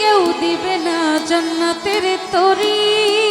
কেউ দিবে না জান্নাতের তরি।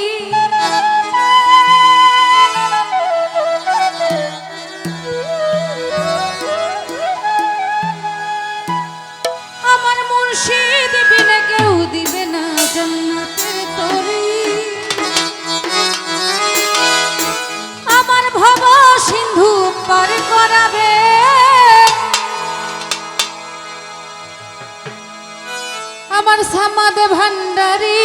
আমার সামাদে ভান্ডারি।